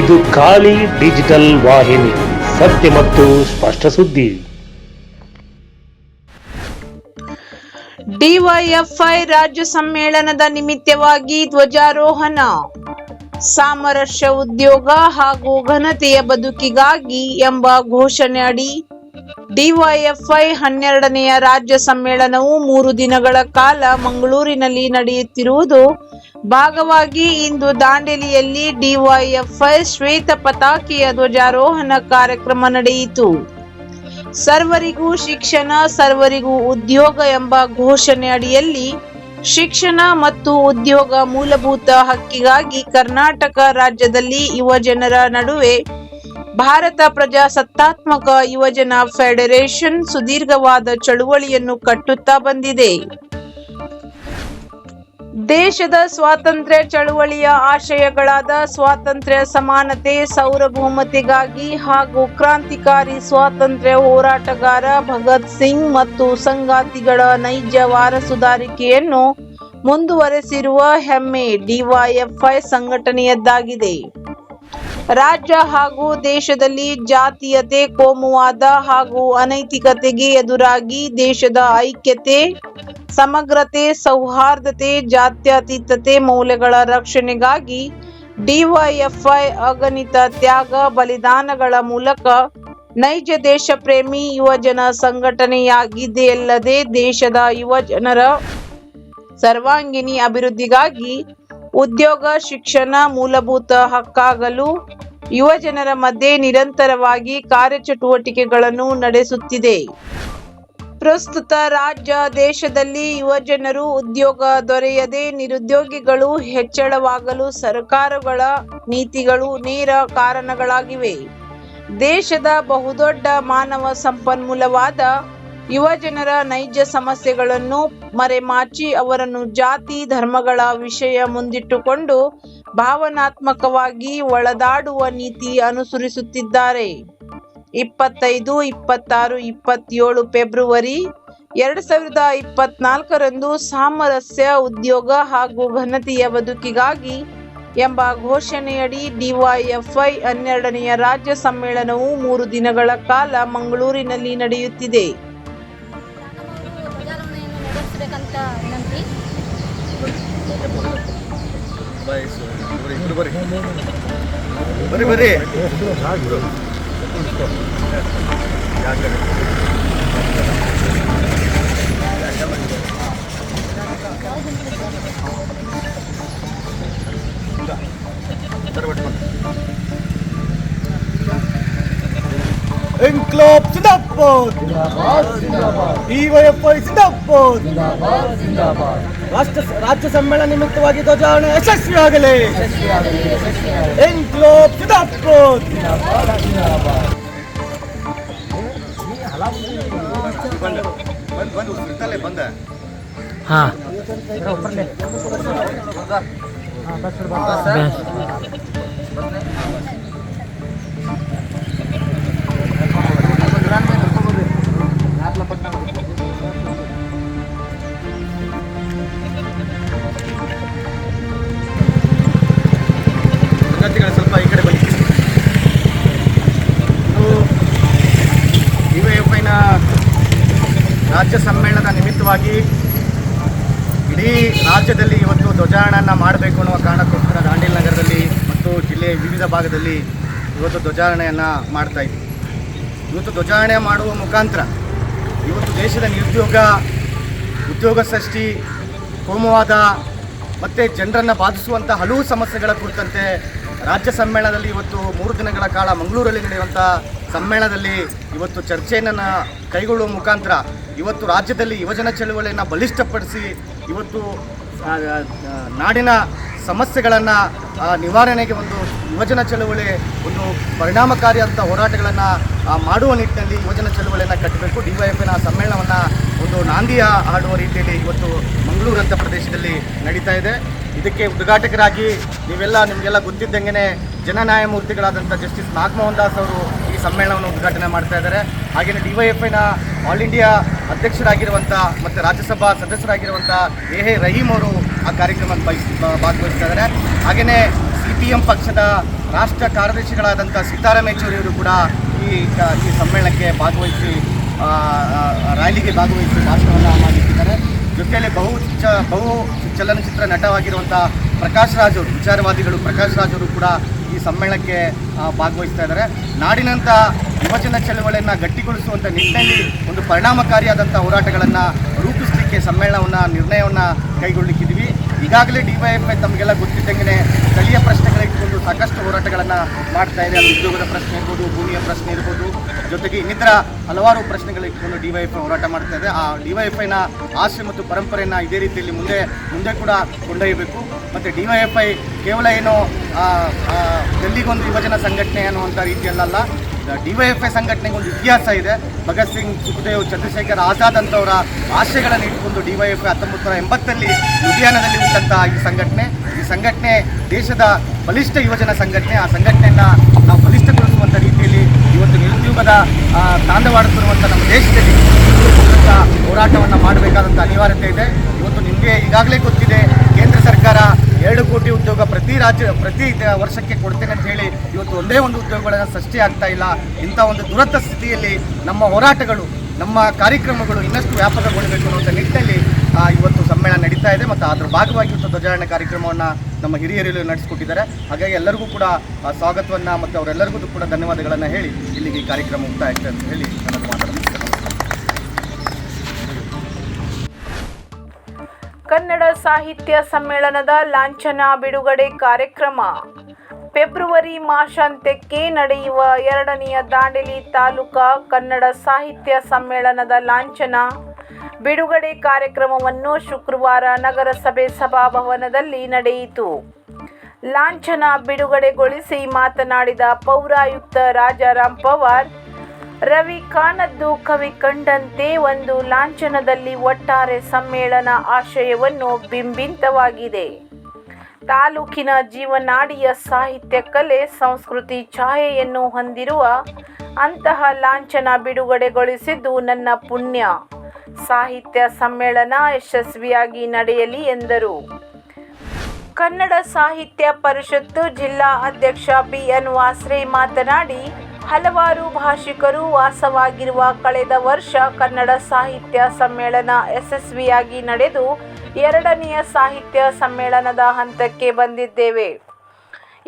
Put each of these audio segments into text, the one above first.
ಇದು ಖಾಲಿ ಡಿಜಿಟಲ್ ವಾಹಿನಿ, ಸತ್ಯ ಮತ್ತು ಸ್ಪಷ್ಟ ಸುದ್ದಿ. ಡಿವೈಎಫ್ಐ ರಾಜ್ಯ ಸಮ್ಮೇಳನದ ನಿಮಿತ್ತವಾಗಿ ಧ್ವಜಾರೋಹಣ. ಸಾಮರಸ್ಯ ಉದ್ಯೋಗ ಹಾಗೂ ಘನತೆಯ ಬದುಕಿಗಾಗಿ ಎಂಬ ಘೋಷಣೆ ಅಡಿ ಡಿವೈಎಫ್ಐ ಹನ್ನೆರಡನೆಯ ರಾಜ್ಯ ಸಮ್ಮೇಳನವು ಮೂರು ದಿನಗಳ ಕಾಲ ಮಂಗಳೂರಿನಲ್ಲಿ ನಡೆಯುತ್ತಿರುವುದು ಭಾಗವಾಗಿ ಇಂದು ದಾಂಡೇಲಿಯಲ್ಲಿ ಡಿವೈಎಫ್ಐ ಶ್ವೇತ ಪತಾಕೆಯ ಧ್ವಜಾರೋಹಣ ಕಾರ್ಯಕ್ರಮ ನಡೆಯಿತು. ಸರ್ವರಿಗೂ ಶಿಕ್ಷಣ, ಸರ್ವರಿಗೂ ಉದ್ಯೋಗ ಎಂಬ ಘೋಷಣೆ ಅಡಿಯಲ್ಲಿ ಶಿಕ್ಷಣ ಮತ್ತು ಉದ್ಯೋಗ ಮೂಲಭೂತ ಹಕ್ಕಿಗಾಗಿ ಕರ್ನಾಟಕ ರಾಜ್ಯದಲ್ಲಿ ಯುವಜನರ ನಡುವೆ ಭಾರತ ಪ್ರಜಾಸತ್ತಾತ್ಮಕ ಯುವಜನ ಫೆಡರೇಷನ್ ಸುದೀರ್ಘವಾದ ಚಳುವಳಿಯನ್ನು ಕಟ್ಟುತ್ತಾ ಬಂದಿದೆ. ದೇಶದ ಸ್ವಾತಂತ್ರ್ಯ ಚಳುವಳಿಯ ಆಶಯಗಳಾದ ಸ್ವಾತಂತ್ರ್ಯ, ಸಮಾನತೆ ಸೌರಭೌಮತೆಗಾಗಿ ಹಾಗೂ ಕ್ರಾಂತಿಕಾರಿ ಸ್ವಾತಂತ್ರ್ಯ ಹೋರಾಟಗಾರ ಭಗತ್ ಸಿಂಗ್ ಮತ್ತು ಸಂಗಾತಿಗಳ ನೈಜ ವಾರಸುದಾರಿಕೆಯನ್ನು ಮುಂದುವರೆಸಿರುವ ಹೆಮ್ಮೆ ಡಿವೈಎಫ್ಐ ಸಂಘಟನೆಯದ್ದಾಗಿದೆ. ರಾಜ್ಯ ಹಾಗೂ ದೇಶದಲ್ಲಿ ಜಾತೀಯತೆ, ಕೋಮುವಾದ ಹಾಗೂ ಅನೈತಿಕತೆಗೆ ಎದುರಾಗಿ ದೇಶದ ಐಕ್ಯತೆ, ಸಮಗ್ರತೆ, ಸೌಹಾರ್ದತೆ, ಜಾತ್ಯತೀತತೆ ಮೌಲ್ಯಗಳ ರಕ್ಷಣೆಗಾಗಿ ಡಿವೈಎಫ್ಐ ಅಗಣಿತ ತ್ಯಾಗ ಬಲಿದಾನಗಳ ಮೂಲಕ ನೈಜ ದೇಶ ಪ್ರೇಮಿ ಯುವಜನ ಸಂಘಟನೆಯಾಗಿದೆಯಲ್ಲದೆ ದೇಶದ ಯುವಜನರ ಸರ್ವಾಂಗೀಣಿ ಅಭಿವೃದ್ಧಿಗಾಗಿ ಉದ್ಯೋಗ, ಶಿಕ್ಷಣ ಮೂಲಭೂತ ಹಕ್ಕಾಗಲು ಯುವಜನರ ಮಧ್ಯೆ ನಿರಂತರವಾಗಿ ಕಾರ್ಯಚಟುವಟಿಕೆಗಳನ್ನು ನಡೆಸುತ್ತಿದೆ. ಪ್ರಸ್ತುತ ರಾಜ್ಯ ದೇಶದಲ್ಲಿ ಯುವಜನರು ಉದ್ಯೋಗ ದೊರೆಯದೆ ನಿರುದ್ಯೋಗಿಗಳು ಹೆಚ್ಚಳವಾಗಲು ಸರ್ಕಾರಗಳ ನೀತಿಗಳು ನೇರ ಕಾರಣಗಳಾಗಿವೆ. ದೇಶದ ಬಹುದೊಡ್ಡ ಮಾನವ ಸಂಪನ್ಮೂಲವಾದ ಯುವಜನರ ನೈಜ ಸಮಸ್ಯೆಗಳನ್ನು ಮರೆಮಾಚಿ ಅವರನ್ನು ಜಾತಿ, ಧರ್ಮಗಳ ವಿಷಯ ಮುಂದಿಟ್ಟುಕೊಂಡು ಭಾವನಾತ್ಮಕವಾಗಿ ಒಳದಾಡುವ ನೀತಿ ಅನುಸರಿಸುತ್ತಿದ್ದಾರೆ. ಇಪ್ಪತ್ತೈದು, ಇಪ್ಪತ್ತಾರು, ಇಪ್ಪತ್ತೇಳು ಫೆಬ್ರವರಿ ಎರಡು ಸಾವಿರದ ಇಪ್ಪತ್ನಾಲ್ಕರಂದು ಸಾಮರಸ್ಯ ಉದ್ಯೋಗ ಹಾಗೂ ಘನತೆಯ ಬದುಕಿಗಾಗಿ ಎಂಬ ಘೋಷಣೆಯಡಿ ಡಿವೈಎಫ್ಐ ಹನ್ನೆರಡನೆಯ ರಾಜ್ಯ ಸಮ್ಮೇಳನವು ಮೂರು ದಿನಗಳ ಕಾಲ ಮಂಗಳೂರಿನಲ್ಲಿ ನಡೆಯುತ್ತಿದೆ. ನೆರವೇರಿಸಬೇಕಂತ ವಿನಂತಿ ಬರಿ ಬರಿ. ಯಾಕೆ? ಇನ್ಕ್ಲಾಬ್ ಸಿಂದಾಬಾದ್ ಇವೈಎಫ್ಐ ಸಿಂಗಾಪುರ್ ರಾಷ್ಟ್ರ ರಾಜ್ಯ ಸಮ್ಮೇಳನ ನಿಮಿತ್ತವಾಗಿ ಧ್ವಜಾರೋಹಣ ಯಶಸ್ವಿಯಾಗಲಿ. ಇನ್ಕ್ಲಾಬ್ ಸಿಂದಾಬಾದ್ ಸಿಂಗಾಪುರ್ ಬಂದ್ ಬಂದು ರಾಜ್ಯ ಸಮ್ಮೇಳನದ ನಿಮಿತ್ತವಾಗಿ ಇಡೀ ರಾಜ್ಯದಲ್ಲಿ ಇವತ್ತು ಧ್ವಜಾರೋಹಣ ಮಾಡಬೇಕು ಅನ್ನುವ ಕಾರಣಕ್ಕೋಸ್ಕರ ದಾಂಡೇಲಿ ನಗರದಲ್ಲಿ ಮತ್ತು ಜಿಲ್ಲೆಯ ವಿವಿಧ ಭಾಗದಲ್ಲಿ ಇವತ್ತು ಧ್ವಜಾರೋಹಣೆಯನ್ನು ಮಾಡ್ತಾ ಇದ್ವಿ. ಇವತ್ತು ಧ್ವಜಾರೋಹಣೆ ಮಾಡುವ ಮುಖಾಂತರ ಇವತ್ತು ದೇಶದ ನಿರುದ್ಯೋಗ, ಉದ್ಯೋಗ ಸೃಷ್ಟಿ, ಕೋಮುವಾದ, ಮತ್ತು ಜನರನ್ನು ಬಾಧಿಸುವಂಥ ಹಲವು ಸಮಸ್ಯೆಗಳ ಕುರಿತಂತೆ ರಾಜ್ಯ ಸಮ್ಮೇಳನದಲ್ಲಿ ಇವತ್ತು ಮೂರು ದಿನಗಳ ಕಾಲ ಮಂಗಳೂರಲ್ಲಿ ನಡೆಯುವಂಥ ಸಮ್ಮೇಳನದಲ್ಲಿ ಇವತ್ತು ಚರ್ಚೆಯನ್ನು ಕೈಗೊಳ್ಳುವ ಮುಖಾಂತರ ಇವತ್ತು ರಾಜ್ಯದಲ್ಲಿ ಯುವಜನ ಚಳುವಳಿಯನ್ನು ಬಲಿಷ್ಠಪಡಿಸಿ ಇವತ್ತು ನಾಡಿನ ಸಮಸ್ಯೆಗಳನ್ನು ನಿವಾರಣೆಗೆ ಒಂದು ಯುವಜನ ಚಳುವಳಿ, ಒಂದು ಪರಿಣಾಮಕಾರಿಯಾದಂಥ ಹೋರಾಟಗಳನ್ನು ಮಾಡುವ ನಿಟ್ಟಿನಲ್ಲಿ ಯುವಜನ ಚಳುವಳಿಯನ್ನು ಕಟ್ಟಬೇಕು. ಡಿ ವೈ ಸಮ್ಮೇಳನವನ್ನು ಒಂದು ನಾಂದಿಯ ಆಡುವ ರೀತಿಯಲ್ಲಿ ಇವತ್ತು ಮಂಗಳೂರು ಅಂತ ಪ್ರದೇಶದಲ್ಲಿ ನಡೀತಾ ಇದೆ. ಇದಕ್ಕೆ ಉದ್ಘಾಟಕರಾಗಿ ನೀವೆಲ್ಲ, ನಿಮಗೆಲ್ಲ ಗೊತ್ತಿದ್ದಂಗೆ ಜನನ್ಯಾಯಮೂರ್ತಿಗಳಾದಂಥ ಜಸ್ಟಿಸ್ ನಾಗಮೋಹನ್ ದಾಸ್ ಅವರು ಈ ಸಮ್ಮೇಳನವನ್ನು ಉದ್ಘಾಟನೆ ಮಾಡ್ತಾ ಇದ್ದಾರೆ. ಹಾಗೆಯೇ ಡಿ ವೈ ಎಫ್ ಐನ ಆಲ್ ಇಂಡಿಯಾ ಅಧ್ಯಕ್ಷರಾಗಿರುವಂಥ ಮತ್ತು ರಾಜ್ಯಸಭಾ ಸದಸ್ಯರಾಗಿರುವಂಥ ಎ ಎ ರಹೀಮ್ ಅವರು ಆ ಕಾರ್ಯಕ್ರಮದಲ್ಲಿ ಭಾಗವಹಿಸ್ತಾ ಇದ್ದಾರೆ ಹಾಗೆಯೇ ಸಿ ಪಿ ಎಂ ಪಕ್ಷದ ರಾಷ್ಟ್ರ ಕಾರ್ಯದರ್ಶಿಗಳಾದಂಥ ಸೀತಾರಾಮ್ ಯೆಚೂರಿಯವರು ಕೂಡ ಈ ಈ ಸಮ್ಮೇಳನಕ್ಕೆ ಭಾಗವಹಿಸಿ ರ್ಯಾಲಿಗೆ ಭಾಗವಹಿಸಿ ಭಾಷಣವನ್ನು ಮಾಡಿದ್ದಾರೆ ಜೊತೆಯಲ್ಲಿ ಬಹು ಚ, ಬಹು ಚಲನಚಿತ್ರ ನಟವಾಗಿರುವಂಥ ಪ್ರಕಾಶ್ ರಾಜ್ ಅವರು, ವಿಚಾರವಾದಿಗಳು ಪ್ರಕಾಶ್ ರಾಜ್ ಅವರು ಕೂಡ ಈ ಸಮ್ಮೇಳನಕ್ಕೆ ಭಾಗವಹಿಸ್ತಾ ಇದ್ದಾರೆ. ನಾಡಿನಂಥ ಯುವಜನ ಚಳವಳಿಯನ್ನು ಗಟ್ಟಿಗೊಳಿಸುವಂಥ ನಿಟ್ಟಿನಲ್ಲಿ ಒಂದು ಪರಿಣಾಮಕಾರಿಯಾದಂಥ ಹೋರಾಟಗಳನ್ನು ರೂಪಿಸಲಿಕ್ಕೆ ಸಮ್ಮೇಳನವನ್ನು, ನಿರ್ಣಯವನ್ನು ಕೈಗೊಳ್ಳಲಿಕ್ಕಿದ್ವಿ ಈಗಾಗಲೇ ಡಿ ವೈ ಎಫ್ ಐ ತಮಗೆಲ್ಲ ಗೊತ್ತಿದ್ದಂಗೆ ಸ್ಥಳೀಯ ಪ್ರಶ್ನೆಗಳಿಟ್ಕೊಂಡು ಸಾಕಷ್ಟು ಹೋರಾಟಗಳನ್ನು ಮಾಡ್ತಾ ಇದೆ. ಅದು ಉದ್ಯೋಗದ ಪ್ರಶ್ನೆ ಇರ್ಬೋದು, ಭೂಮಿಯ ಪ್ರಶ್ನೆ ಇರ್ಬೋದು, ಜೊತೆಗೆ ಇನ್ನಿತರ ಹಲವಾರು ಪ್ರಶ್ನೆಗಳಿಟ್ಕೊಂಡು ಡಿ ವೈ ಎಫ್ ಹೋರಾಟ ಮಾಡ್ತಾ ಇದೆ. ಆ ಡಿ ವೈ ಎಫ್ ಐನ ಆಸೆ ಮತ್ತು ಪರಂಪರೆಯನ್ನು ಇದೇ ರೀತಿಯಲ್ಲಿ ಮುಂದೆ ಮುಂದೆ ಕೂಡ ಕೊಂಡೊಯ್ಯಬೇಕು. ಮತ್ತು ಡಿ ವೈ ಎಫ್ ಐ ಕೇವಲ ಏನೋ ಡೆಲ್ಲಿಗೊಂದು ಯುವಜನ ಸಂಘಟನೆ ಅನ್ನುವಂಥ ರೀತಿಯಲ್ಲ ಡಿ ವೈ ಎಫ್ ಐ ಸಂಘಟನೆಗೆ ಒಂದು ಇತಿಹಾಸ ಇದೆ. ಭಗತ್ ಸಿಂಗ್, ಸುಖದೇವ್, ಚಂದ್ರಶೇಖರ್ ಆಜಾದ್ ಅಂತವರ ಆಶಯಗಳನ್ನು ಇಟ್ಟುಕೊಂಡು ಡಿ ವೈ ಎಫ್ ಐ ಹತ್ತೊಂಬತ್ತು ನೂರ ಎಂಬತ್ತರಲ್ಲಿ ಲುಧಿಯಾನದಲ್ಲಿ ಹುಟ್ಟಂತಹ ಈ ಸಂಘಟನೆ. ಈ ಸಂಘಟನೆ ದೇಶದ ಬಲಿಷ್ಠ ಯುವಜನ ಸಂಘಟನೆ. ಆ ಸಂಘಟನೆಯನ್ನು ನಾವು ಬಲಿಷ್ಠಗೊಳಿಸುವಂಥ ರೀತಿಯಲ್ಲಿ ಇವತ್ತು ನಿರುದ್ಯೋಗದ ತಾಂಡವಾಡುತ್ತಿರುವಂಥ ನಮ್ಮ ದೇಶದಲ್ಲಿ ಹೋರಾಟವನ್ನು ಮಾಡಬೇಕಾದಂಥ ಅನಿವಾರ್ಯತೆ ಇದೆ. ಇವತ್ತು ನಿಮಗೆ ಈಗಾಗಲೇ ಗೊತ್ತಿದೆ ಸರ್ಕಾರ ಎರಡು ಕೋಟಿ ಉದ್ಯೋಗ ಪ್ರತಿ ರಾಜ್ಯ, ಪ್ರತಿ ವರ್ಷಕ್ಕೆ ಕೊಡ್ತೇನೆ ಅಂತ ಹೇಳಿ ಇವತ್ತು ಒಂದೇ ಒಂದು ಉದ್ಯೋಗಗಳನ್ನು ಸೃಷ್ಟಿ ಆಗ್ತಾ ಇಲ್ಲ. ಇಂಥ ಒಂದು ದುರಂತ ಸ್ಥಿತಿಯಲ್ಲಿ ನಮ್ಮ ಹೋರಾಟಗಳು, ನಮ್ಮ ಕಾರ್ಯಕ್ರಮಗಳು ಇನ್ನಷ್ಟು ವ್ಯಾಪಕಗೊಳ್ಳಬೇಕು ಅನ್ನುವಂಥ ನಿಟ್ಟಿನಲ್ಲಿ ಇವತ್ತು ಸಮ್ಮೇಳನ ನಡೀತಾ ಇದೆ ಮತ್ತು ಅದರ ಭಾಗವಾಗಿ ಇವತ್ತು ಧ್ವಜಾರೋಹಣ ಕಾರ್ಯಕ್ರಮವನ್ನು ನಮ್ಮ ಹಿರಿಯರು ನಡೆಸಿಕೊಟ್ಟಿದ್ದಾರೆ. ಹಾಗಾಗಿ ಎಲ್ಲರಿಗೂ ಕೂಡ ಸ್ವಾಗತವನ್ನು ಮತ್ತು ಅವರೆಲ್ಲರಿಗೂ ಕೂಡ ಧನ್ಯವಾದಗಳನ್ನು ಹೇಳಿ ಇಲ್ಲಿಗೆ ಈ ಕಾರ್ಯಕ್ರಮ ಮುಕ್ತಾಯ ಅಂತ ಹೇಳಿ ಕನ್ನಡ ಸಾಹಿತ್ಯ ಸಮ್ಮೇಳನದ ಲಾಂಛನ ಬಿಡುಗಡೆ ಕಾರ್ಯಕ್ರಮ. ಫೆಬ್ರವರಿ ಮಾಸಾಂತ್ಯಕ್ಕೆ ನಡೆಯುವ ಎರಡನೆಯ ದಾಂಡೇಲಿ ತಾಲೂಕಾ ಕನ್ನಡ ಸಾಹಿತ್ಯ ಸಮ್ಮೇಳನದ ಲಾಂಛನ ಬಿಡುಗಡೆ ಕಾರ್ಯಕ್ರಮವನ್ನು ಶುಕ್ರವಾರ ನಗರಸಭೆ ಸಭಾಭವನದಲ್ಲಿ ನಡೆಯಿತು. ಲಾಂಛನ ಬಿಡುಗಡೆಗೊಳಿಸಿ ಮಾತನಾಡಿದ ಪೌರಾಯುಕ್ತ ರಾಜಾರಾಮ್ ಪವಾರ್ ರವಿ ಕಾಣದ್ದು ಕವಿ ಕಂಡಂತೆ ಒಂದು ಲಾಂಛನದಲ್ಲಿ ಒಟ್ಟಾರೆ ಸಮ್ಮೇಳನ ಆಶಯವನ್ನು ಬಿಂಬಿತವಾಗಿದೆ. ತಾಲೂಕಿನ ಜೀವನಾಡಿಯ ಸಾಹಿತ್ಯ ಕಲೆ, ಸಂಸ್ಕೃತಿ ಛಾಯೆಯನ್ನು ಹೊಂದಿರುವ ಅಂತಹ ಲಾಂಛನ ಬಿಡುಗಡೆಗೊಳಿಸಿದ್ದು ನನ್ನ ಪುಣ್ಯ. ಸಾಹಿತ್ಯ ಸಮ್ಮೇಳನ ಯಶಸ್ವಿಯಾಗಿ ನಡೆಯಲಿ ಎಂದರು. ಕನ್ನಡ ಸಾಹಿತ್ಯ ಪರಿಷತ್ತು ಜಿಲ್ಲಾ ಅಧ್ಯಕ್ಷ ಬಿಎನ್ ವಾಸ್ರೆ ಮಾತನಾಡಿ ಹಲವಾರು ಭಾಷಿಕರು ವಾಸವಾಗಿರುವ ಕಳೆದ ವರ್ಷ ಕನ್ನಡ ಸಾಹಿತ್ಯ ಸಮ್ಮೇಳನ ಯಶಸ್ವಿಯಾಗಿ ನಡೆದು ಎರಡನೆಯ ಸಾಹಿತ್ಯ ಸಮ್ಮೇಳನದ ಹಂತಕ್ಕೆ ಬಂದಿದ್ದೇವೆ.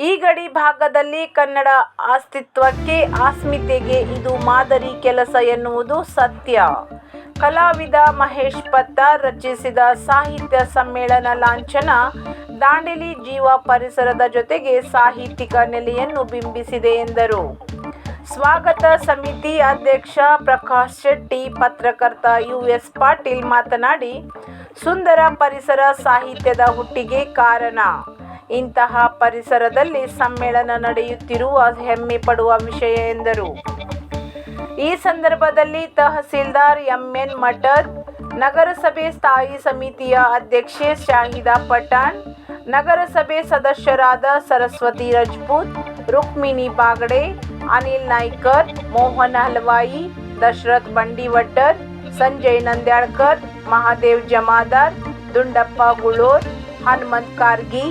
ಈ ಗಡಿ ಭಾಗದಲ್ಲಿ ಕನ್ನಡ ಅಸ್ತಿತ್ವಕ್ಕೆ ಅಸ್ಮಿತೆಗೆ ಇದು ಮಾದರಿ ಕೆಲಸ ಎನ್ನುವುದು ಸತ್ಯ. ಕಲಾವಿದ ಮಹೇಶ್ ಪತ್ತಾರ್ ರಚಿಸಿದ ಸಾಹಿತ್ಯ ಸಮ್ಮೇಳನ ಲಾಂಛನ ದಾಂಡೇಲಿ ಜೀವ ಪರಿಸರದ ಜೊತೆಗೆ ಸಾಹಿತ್ಯಿಕ ನೆಲೆಯನ್ನು ಬಿಂಬಿಸಿದೆ ಎಂದರು. ಸ್ವಾಗತ ಸಮಿತಿ ಅಧ್ಯಕ್ಷ ಪ್ರಕಾಶ್ ಶೆಟ್ಟಿ, ಪತ್ರಕರ್ತ ಯು ಎಸ್ ಪಾಟೀಲ್ ಮಾತನಾಡಿ, ಸುಂದರ ಪರಿಸರ ಸಾಹಿತ್ಯದ ಹುಟ್ಟಿಗೆ ಕಾರಣ. ಇಂತಹ ಪರಿಸರದಲ್ಲಿ ಸಮ್ಮೇಳನ ನಡೆಯುತ್ತಿರುವ ಹೆಮ್ಮೆ ಪಡುವ ವಿಷಯ ಎಂದರು. ಈ ಸಂದರ್ಭದಲ್ಲಿ ತಹಸೀಲ್ದಾರ್ ಎಂಎನ್ ಮಠದ್ ನಗರಸಭೆ ಸ್ಥಾಯಿ ಸಮಿತಿಯ ಅಧ್ಯಕ್ಷೆ ಶಾಹಿದಾ ಪಠಾಣ್, ನಗರಸಭೆ ಸದಸ್ಯರಾದ ಸರಸ್ವತಿ ರಜಪೂತ್, ರುಕ್ಮಿಣಿ ಬಾಗಡೆ ಅನಿಲ್ ನಾಯ್ಕರ್ ಮೋಹನ್ ಹಲ್ವಾಯಿ ದಶರಥ್ ಬಂಡಿವಡ್ಡರ್ ಸಂಜಯ್ ನಂದ್ಯಾಳ್ಕರ್ ಮಹಾದೇವ್ ಜಮಾದಾರ್ ದುಂಡಪ್ಪ ಗುಳೋರ್ ಹನುಮಂತ್ ಕಾರ್ಗಿ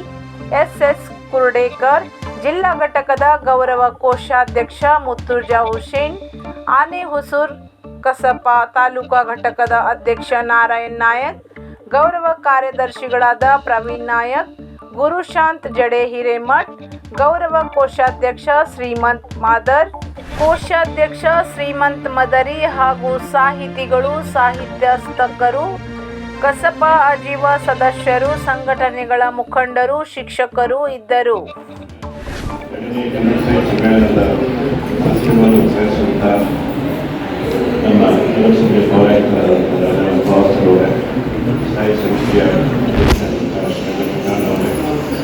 ಎಸ್ ಎಸ್ ಕುರ್ಡೇಕರ್ ಜಿಲ್ಲಾ ಘಟಕದ ಗೌರವ ಕೋಶಾಧ್ಯಕ್ಷ ಮುತ್ತುರ್ಜಾ ಹುಸೇನ್ ಆನೆ ಹುಸೂರ್ ಕಸಪ ತಾಲೂಕಾ ಘಟಕದ ಅಧ್ಯಕ್ಷ ನಾರಾಯಣ್ ನಾಯಕ್ ಗೌರವ ಕಾರ್ಯದರ್ಶಿಗಳಾದ ಪ್ರವೀಣ್ ನಾಯಕ್ ಗುರುಶಾಂತ್ ಜಡೆ ಹಿರೇಮಠ್, ಗೌರವ ಕೋಶಾಧ್ಯಕ್ಷ ಶ್ರೀಮಂತ್ ಮಾದರ್, ಕೋಶಾಧ್ಯಕ್ಷ ಶ್ರೀಮಂತ್ ಮದರಿ ಹಾಗೂ ಸಾಹಿತಿಗಳು ಸಾಹಿತ್ಯಸ್ತಜ್ಞರು ಕಸಪ ಆಜೀವ ಸದಸ್ಯರು, ಸಂಘಟನೆಗಳ ಮುಖಂಡರು, ಶಿಕ್ಷಕರು ಇದ್ದರು.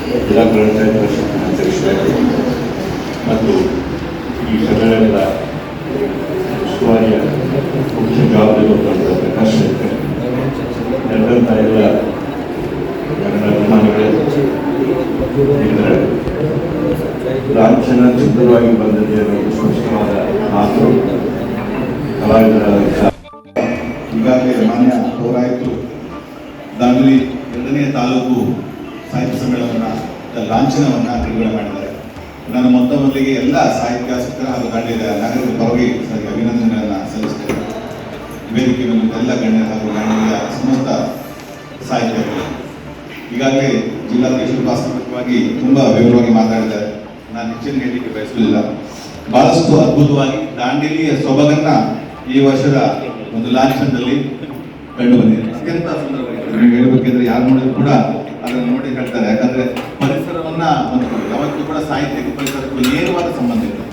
ಜಿಲ್ಲಾ ಪಂಚಾಯತ್ ಅಧ್ಯಕ್ಷರೇ ಮತ್ತು ಈ ಸಮ್ಮೇಳನದ ಉಸ್ತುವಾರಿಯ ಮುಖ್ಯ ಜವಾಬ್ದಾರಿ ಹೊತ್ತಂತ ಪ್ರಕಾಶ್ ಎಲ್ಲ ಕನ್ನಡ ಅಭಿಮಾನಿಗಳೇ. ಸ್ಪಷ್ಟವಾದ ಮಾತು. ಕಲಾವಿದರಾದಂಥ ಈಗಾಗಲೇ ಮಾನ್ಯ ಪೌರಾಯುಕ್ತರು ದಾಂಡಲಿ ಎರಡನೇ ತಾಲೂಕು ಸಾಹಿತ್ಯ ಸಮ್ಮೇಳನದ ಲಾಂಛನವನ್ನು ಬಿಡುಗಡೆ ಮಾಡಿದ್ದಾರೆ. ನಾನು ಮೊತ್ತ ಮೊದಲಿಗೆ ಎಲ್ಲ ಸಾಹಿತ್ಯಾಸಕ್ತರ ಹಾಗೂ ಗಣ್ಯರ ನಗರದ ಪರವಾಗಿ ಸರಿ ಅಭಿನಂದನೆಗಳನ್ನು ಸಲ್ಲಿಸುತ್ತೇನೆ ವೇದಿಕೆ ಮೇಲೆ ಎಲ್ಲ ಗಣ್ಯರು ಹಾಗೂ ಗಣ್ಯರ ಸಮಸ್ತ ಸಾಹಿತ್ಯಗಳು ಈಗಾಗಲೇ ಜಿಲ್ಲಾಧ್ಯಕ್ಷರು ಪ್ರಾಸ್ತಾವಿಕವಾಗಿ ತುಂಬ ವಿವರವಾಗಿ ಮಾತಾಡಿದ್ದಾರೆ. ನಾನು ಹೆಚ್ಚಿನ ಹೇಳಲಿಕ್ಕೆ ಬಯಸಲಿಲ್ಲ ಬಹಳಷ್ಟು ಅದ್ಭುತವಾಗಿ ದಾಂಡೇಲಿಯ ಸೊಬಗನ್ನ ಈ ವರ್ಷದ ಒಂದು ಲಾಂಛನದಲ್ಲಿ ಕಂಡು ಬಂದಿದೆ. ಅತ್ಯಂತ ಸುಂದರವಾಗಿ ಹೇಳ್ಬೇಕಿದ್ರೆ ಯಾರು ನೋಡಿದ್ರು ಕೂಡ ಅದನ್ನು ನೋಡಿ ಹೇಳ್ತಾರೆ. ಯಾಕಂದ್ರೆ ಪರಿಸರವನ್ನ ಒಂದು ಯಾವತ್ತೂ ಕೂಡ ಸಾಹಿತ್ಯಕ್ಕೆ ಪರಿಸರಕ್ಕೂ ನೇರವಾದ ಸಂಬಂಧ ಇದೆ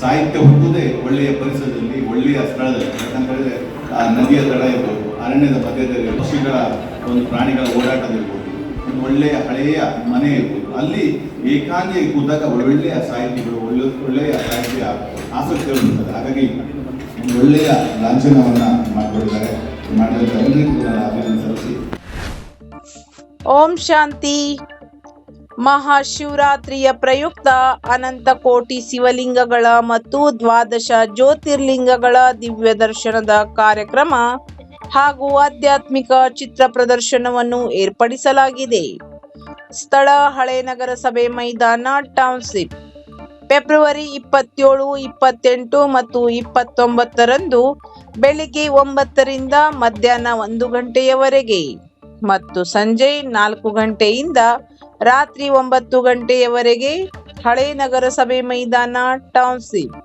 ಸಾಹಿತ್ಯ ಹುಟ್ಟುವುದೇ ಒಳ್ಳೆಯ ಪರಿಸರದಲ್ಲಿ, ಒಳ್ಳೆಯ ಸ್ಥಳದಲ್ಲಿ. ಯಾಕಂತೇಳಿದ್ರೆ, ಆ ನದಿಯ ದಡ ಇರ್ಬೋದು, ಅರಣ್ಯದ ಮಧ್ಯದಲ್ಲಿ, ಪಕ್ಷಿಗಳ ಒಂದು ಪ್ರಾಣಿಗಳ ಓಡಾಟದಿರ್ಬೋದು ಒಂದು ಒಳ್ಳೆಯ ಹಳೆಯ ಮನೆ ಇರ್ಬೋದು. ಅಲ್ಲಿ ಏಕಾಂಗಿಯಾಗಿ ಕೂತಾಗ ಒಳ್ಳೆಯ ಸಾಹಿತಿಗಳು, ಒಳ್ಳೆ, ಒಳ್ಳೆಯ ಸಾಹಿತ್ಯ ಆಸಕ್ತಿಗಳು ಇರ್ತದೆ ಹಾಗಾಗಿ ಒಂದು ಒಳ್ಳೆಯ ಲಾಂಛನವನ್ನು ಮಾಡಿಕೊಟ್ಟಿದ್ದಾರೆ ಮಾಡಿದ ನಾನು ಓಂ ಶಾಂತಿ. ಮಹಾಶಿವರಾತ್ರಿಯ ಪ್ರಯುಕ್ತ ಅನಂತ ಕೋಟಿ ಶಿವಲಿಂಗಗಳ ಮತ್ತು ದ್ವಾದಶ ಜ್ಯೋತಿರ್ಲಿಂಗಗಳ ದಿವ್ಯ ದರ್ಶನದ ಕಾರ್ಯಕ್ರಮ ಹಾಗೂ ಆಧ್ಯಾತ್ಮಿಕ ಚಿತ್ರ ಪ್ರದರ್ಶನವನ್ನು ಏರ್ಪಡಿಸಲಾಗಿದೆ. ಸ್ಥಳ ಹಳೆ ನಗರಸಭೆ ಮೈದಾನ ಟೌನ್ಶಿಪ್ ಫೆಬ್ರವರಿ ಇಪ್ಪತ್ತೇಳು, ಇಪ್ಪತ್ತೆಂಟು ಮತ್ತು ಇಪ್ಪತ್ತೊಂಬತ್ತರಂದು ಬೆಳಿಗ್ಗೆ ಒಂಬತ್ತರಿಂದ ಮಧ್ಯಾಹ್ನ ಒಂದು ಗಂಟೆಯವರೆಗೆ ಮತ್ತು ಸಂಜೆ ನಾಲ್ಕು ಗಂಟೆಯಿಂದ ರಾತ್ರಿ ಒಂಬತ್ತು ಗಂಟೆಯವರೆಗೆ ಹಳೆ ನಗರಸಭೆ ಮೈದಾನ ಟೌನ್ಶಿಪ್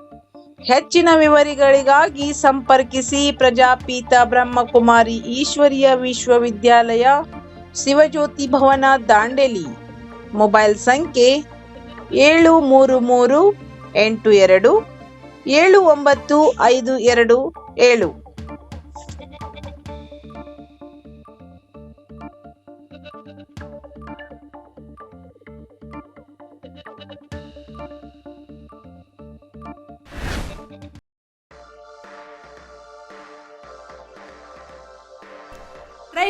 ಹೆಚ್ಚಿನ ವಿವರಗಳಿಗಾಗಿ ಸಂಪರ್ಕಿಸಿ ಪ್ರಜಾಪೀತ ಬ್ರಹ್ಮಕುಮಾರಿ ಈಶ್ವರಿಯ ವಿಶ್ವವಿದ್ಯಾಲಯ, ಶಿವಜ್ಯೋತಿ ಭವನ, ದಾಂಡೇಲಿ. ಮೊಬೈಲ್ ಸಂಖ್ಯೆ ಏಳು ಮೂರು ಮೂರು ಎಂಟು ಎರಡು, ಏಳು ಒಂಬತ್ತು ಐದು ಎರಡು ಏಳು.